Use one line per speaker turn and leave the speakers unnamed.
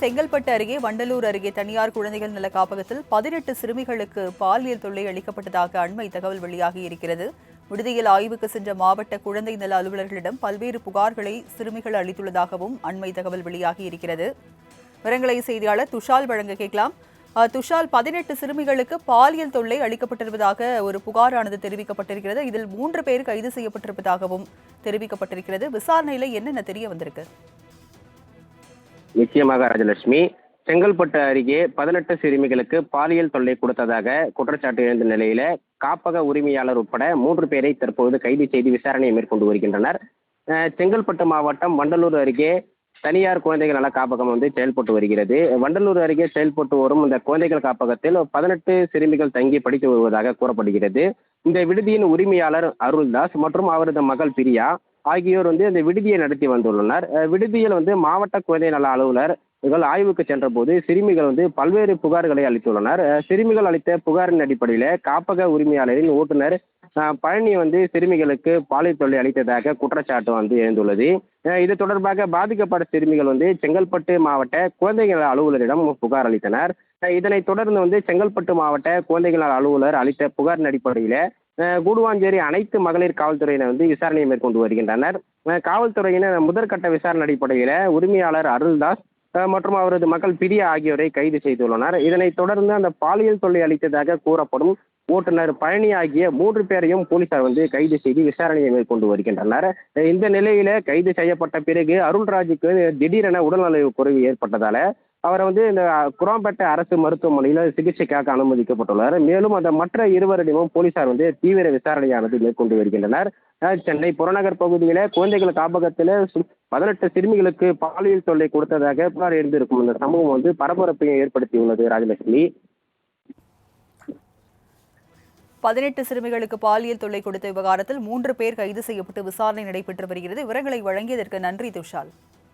செங்கல்பட்டு அருகே வண்டலூர் அருகே தனியார் குழந்தைகள் நல காப்பகத்தில் பதினெட்டு சிறுமிகளுக்கு பாலியல் தொல்லை அளிக்கப்பட்டதாக அண்மை தகவல் வெளியாகி இருக்கிறது. விடுதியில் ஆய்வுக்கு சென்ற மாவட்ட குழந்தை நல அலுவலர்களிடம் பல்வேறு புகார்களை சிறுமிகள் அளித்துள்ளதாகவும் அண்மை தகவல் வெளியாகி இருக்கிறது. விவரங்களை செய்தியாளர் துஷால் வழங்க கேட்கலாம். அஹ், துஷால் பதினெட்டு சிறுமிகளுக்கு பாலியல் தொல்லை அளிக்கப்பட்டிருப்பதாக ஒரு புகாரானது தெரிவிக்கப்பட்டிருக்கிறது. இதில் மூன்று பேர் கைது செய்யப்பட்டிருப்பதாகவும் தெரிவிக்கப்பட்டிருக்கிறது. விசாரணையில என்னென்ன தெரிய வந்திருக்கு?
நிச்சயமாக ராஜலட்சுமி. செங்கல்பட்டு அருகே பதினெட்டு சிறுமிகளுக்கு பாலியல் தொல்லை கொடுத்ததாக குற்றச்சாட்டு எழுந்த நிலையில காப்பக உரிமையாளர் உட்பட மூன்று பேரை தற்போது கைது செய்து விசாரணையை மேற்கொண்டு வருகின்றனர். செங்கல்பட்டு மாவட்டம் வண்டலூர் அருகே தனியார் குழந்தைகள் நல காப்பகம் வந்து செயல்பட்டு வருகிறது. வண்டலூர் அருகே செயல்பட்டு வரும் இந்த குழந்தைகள் காப்பகத்தில் பதினெட்டு சிறுமிகள் தங்கி படித்து வருவதாக கூறப்படுகிறது. இந்த விடுதியின் உரிமையாளர் அருள்தாஸ் மற்றும் அவரது மகள் பிரியா ஆகியோர் வந்து இந்த விடுதியை நடத்தி வந்துள்ளனர். விடுதியில் வந்து மாவட்ட குழந்தை நல அலுவலர் இவர்கள் ஆய்வுக்கு சென்றபோது சிறுமிகள் வந்து பல்வேறு புகார்களை அளித்துள்ளனர். சிறுமிகள் அளித்த புகாரின் அடிப்படையில் காப்பக உரிமையாளரின் ஓட்டுநர் பழனி வந்து சிறுமிகளுக்கு பாலியல் தொல்லை அளித்ததாக குற்றச்சாட்டு வந்து எழுந்துள்ளது. இது தொடர்பாக பாதிக்கப்பட்ட சிறுமிகள் வந்து செங்கல்பட்டு மாவட்ட குழந்தைகள் நல அலுவலரிடம் புகார் அளித்தனர். இதனைத் தொடர்ந்து வந்து செங்கல்பட்டு மாவட்ட குழந்தைகள் நல அலுவலர் அளித்த புகாரின் அடிப்படையில் கூடுவாஞ்சேரி அனைத்து மகளிர் காவல்துறையினர் வந்து விசாரணையை மேற்கொண்டு வருகின்றனர். காவல்துறையினர் முதற்கட்ட விசாரணை அடிப்படையில் உரிமையாளர் அருள்தாஸ் மற்றும் அவரது மகள் பிரியா ஆகியோரை கைது செய்துள்ளனர். இதனைத் தொடர்ந்து அந்த பாலியல் தொல்லை அளித்ததாக கூறப்படும் ஓட்டுநர் பழனி ஆகிய மூன்று பேரையும் போலீசார் வந்து கைது செய்து விசாரணையை மேற்கொண்டு வருகின்றனர். இந்த நிலையில கைது செய்யப்பட்ட பிறகு அருள்ராஜுக்கு திடீரென உடல்நல குறைவு ஏற்பட்டதால அவரை வந்து இந்த குராம்பேட்டை அரசு மருத்துவமனையில் சிகிச்சைக்காக அனுமதிக்கப்பட்டுள்ளார். மேலும் அந்த மற்ற இருவரிடமும் போலீசார் வந்து தீவிர விசாரணையானது மேற்கொண்டு வருகின்றனர். சென்னை புறநகர் பகுதியில் குழந்தைகள் காப்பகத்தில் சு- பதினெட்டு சிறுமிகளுக்கு பாலியல் தொல்லை கொடுத்ததாக புகார் எழுந்திருக்கும் இந்த சம்பவம் வந்து பரபரப்பையும் ஏற்படுத்தியுள்ளது ராஜலட்சுமி.
பதினெட்டு சிறுமிகளுக்கு பாலியல் தொல்லை கொடுத்த விவகாரத்தில் மூன்று பேர் கைது செய்யப்பட்டு விசாரணை நடைபெற்று வருகிறது. விவரங்களை வழங்கியதற்கு நன்றி துஷால்.